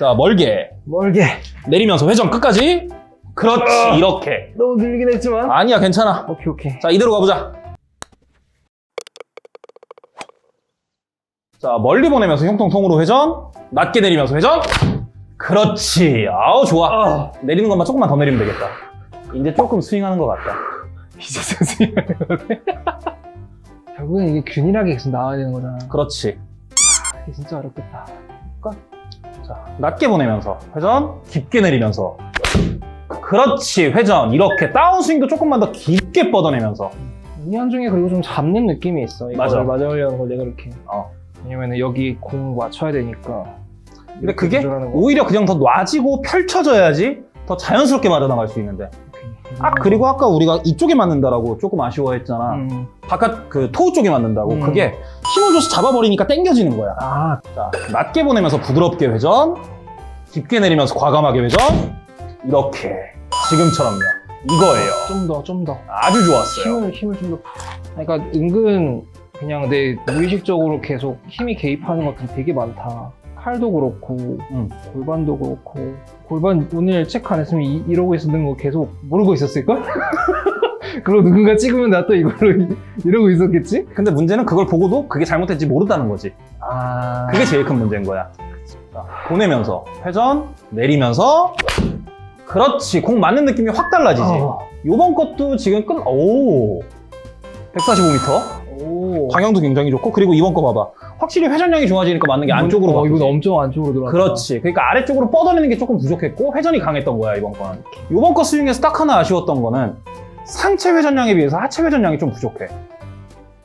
자, 멀게. 멀게. 내리면서 회전 끝까지. 그렇지, 이렇게. 너무 늘긴 했지만. 아니야, 괜찮아. 오케이, 오케이. 자, 이대로 가보자. 자, 멀리 보내면서 흉통통으로 회전. 낮게 내리면서 회전. 그렇지. 아우, 좋아. 아, 내리는 것만 조금만 더 내리면 되겠다. 이제 조금 스윙하는 것 같다. 이제 선생님 결국엔 이게 균일하게 계속 나와야 되는 거잖아. 그렇지. 이게 진짜 어렵겠다. 자, 낮게 보내면서 회전, 깊게 내리면서. 그렇지, 회전. 이렇게 다운스윙도 조금만 더 깊게 뻗어내면서. 운영 중에 그리고 좀 잡는 느낌이 있어. 이걸 맞아. 맞아오려는 걸 내가 이렇게. 어. 왜냐면 여기 공 맞춰야 되니까. 근데 그게 조절하는 거. 오히려 그냥 더 놔지고 펼쳐져야지 더 자연스럽게 맞아 나갈 수 있는데. 아, 그리고 아까 우리가 이쪽에 맞는다라고 조금 아쉬워했잖아. 음. 바깥 그 토우 쪽에 맞는다고. 음. 그게 힘을 줘서 잡아버리니까 당겨지는 거야. 아, 자, 낮게 보내면서 부드럽게 회전, 깊게 내리면서 과감하게 회전, 이렇게 지금처럼요. 이거예요. 좀 더, 좀 더. 아주 좋았어요. 힘을, 힘을 좀 더. 그러니까 은근 그냥 내 무의식적으로 계속 힘이 개입하는 것들이 되게 많다. 팔도 그렇고, 음. 골반도 그렇고. 골반 오늘 체크 안 했으면 이, 러고 있었는 거 계속 모르고 있었을걸? 그리고 누군가 찍으면 나 또 이걸로 이- 이러고 있었겠지? 근데 문제는 그걸 보고도 그게 잘못됐지 모른다는 거지. 아. 그게 제일 큰 문제인 거야. 자, 보내면서 회전, 내리면서 그렇지. 공 맞는 느낌이 확 달라지지. 어. 요번 것도 지금 끝, 오. 145m. 오. 방향도 굉장히 좋고, 그리고 이번 거 봐봐. 확실히 회전량이 좋아지니까 맞는 게 안쪽으로 어, 바뀌지. 이건 엄청 안쪽으로 들어갔다. 그렇지. 그러니까 아래쪽으로 뻗어내는 게 조금 부족했고 회전이 강했던 거야 이번 거는. 이번 거 스윙에서 딱 하나 아쉬웠던 거는 상체 회전량에 비해서 하체 회전량이 좀 부족해.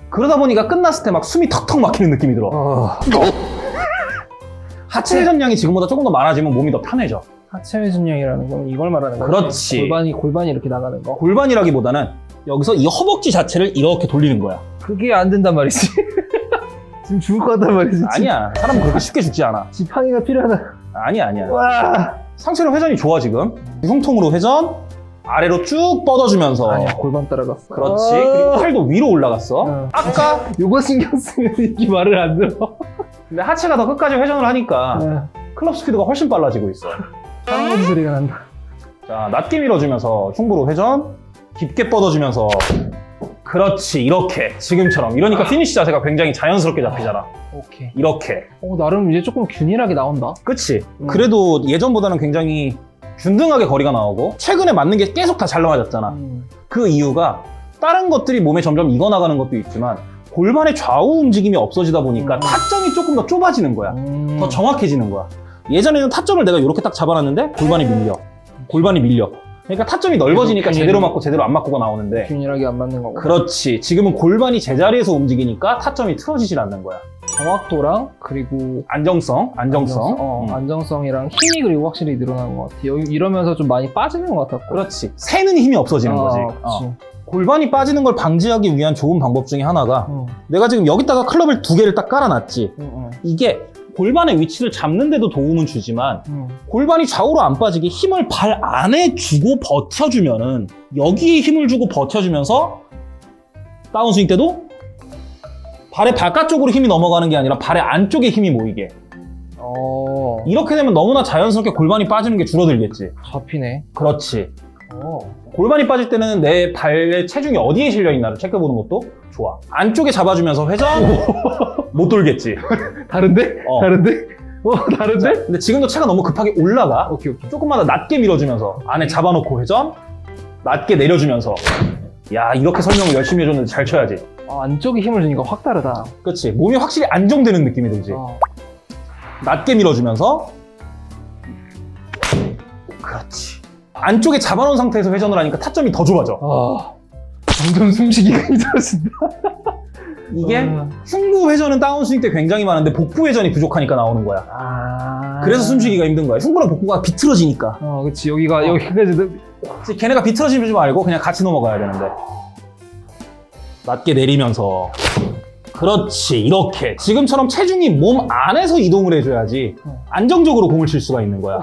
그러다 보니까 끝났을 때 막 숨이 턱턱 막히는 느낌이 들어. 어. 하체 회전량이 지금보다 조금 더 많아지면 몸이 더 편해져. 하체 회전량이라는 건 이걸 말하는 거지. 그렇지. 골반이 골반이 이렇게 나가는 거. 골반이라기보다는 여기서 이 허벅지 자체를 이렇게 돌리는 거야. 그게 안 된단 말이지. 지금 죽을 것 같단 말이지. 아니야. 사람 은 그렇게 쉽게 죽지 않아. 지팡이가 필요하다. 아니야, 아니야. 와. 상체로 회전이 좋아 지금. 흉통으로 회전, 아래로 쭉 뻗어주면서. 아니야 골반 따라갔어. 그렇지. 아. 그리고 팔도 위로 올라갔어. 어. 아까 요거 신경 쓰면 이게 말을 안 들어. 근데 하체가 더 끝까지 회전을 하니까 어. 클럽 스피드가 훨씬 빨라지고 있어. 쌍꺼풀 소리가 난다. 자, 낮게 밀어주면서 충구로 회전, 깊게 뻗어주면서 그렇지, 이렇게 지금처럼 이러니까 피니시 자세가 굉장히 자연스럽게 잡히잖아. 오케이. 이렇게. 어 나름 이제 조금 균일하게 나온다. 그치? 음. 그래도 예전보다는 굉장히 균등하게 거리가 나오고 최근에 맞는 게 계속 다잘 맞았잖아. 음. 그 이유가 다른 것들이 몸에 점점 익어나가는 것도 있지만 골반의 좌우 움직임이 없어지다 보니까 음. 타점이 조금 더 좁아지는 거야. 음. 더 정확해지는 거야. 예전에는 타점을 내가 이렇게 딱 잡아놨는데 골반이 밀려. 골반이 밀려. 그러니까 타점이 넓어지니까 계속 제대로 균일- 맞고 제대로 안 맞고가 나오는데 균일하게 안 맞는 거고. 그렇지. 지금은 골반이 제자리에서 움직이니까 타점이 틀어지질 않는 거야. 정확도랑 그리고 안정성, 안정성. 어, 음. 안정성이랑 힘이 그리고 확실히 늘어나는 것 같아. 여기 이러면서 좀 많이 빠지는 것 같았고. 그렇지. 새는 힘이 없어지는 거지. 아, 어. 그치. 골반이 빠지는 걸 방지하기 위한 좋은 방법 중에 하나가 응, 내가 지금 여기다가 클럽을 두 개를 딱 깔아놨지. 응, 응, 이게 골반의 위치를 잡는 데도 도움은 주지만 응. 골반이 좌우로 안 빠지게 힘을 발 안에 주고 버텨주면은 여기에 힘을 주고 버텨주면서 다운스윙 때도 발의 바깥쪽으로 힘이 넘어가는 게 아니라 발의 안쪽에 힘이 모이게 어, 이렇게 되면 너무나 자연스럽게 골반이 빠지는 게 줄어들겠지 잡히네. 그렇지 어. 골반이 빠질 때는 내 발의 체중이 어디에 실려 있나를 체크해 보는 것도 좋아 안쪽에 잡아주면서 회전 못 돌겠지 다른데? 어. 다른데? 어, 다른데? 근데 지금도 차가 너무 급하게 올라가 오케이, 오케이. 조금만 더 낮게 밀어주면서 안에 잡아놓고 회전 낮게 내려주면서 야 이렇게 설명을 열심히 해줬는데 잘 쳐야지 아, 안쪽에 힘을 주니까 확 다르다. 그렇지 몸이 확실히 안정되는 느낌이 들지 어. 낮게 밀어주면서 그렇지 안쪽에 잡아놓은 상태에서 회전을 하니까 타점이 더 좁아져 아, 점점 숨쉬기가 힘들어진다. 이게 어. 흉부 회전은 다운 스윙 때 굉장히 많은데 복부 회전이 부족하니까 나오는 거야 아. 그래서 숨쉬기가 힘든 거야 흉부랑 복부가 비틀어지니까 어, 그치. 여기가, 어. 여기까지. 그치, 걔네가 비틀어지지 말고 그냥 같이 넘어가야 되는데 낮게 내리면서 그렇지 이렇게 지금처럼 체중이 몸 안에서 이동을 해줘야지 어. 안정적으로 공을 칠 수가 있는 거야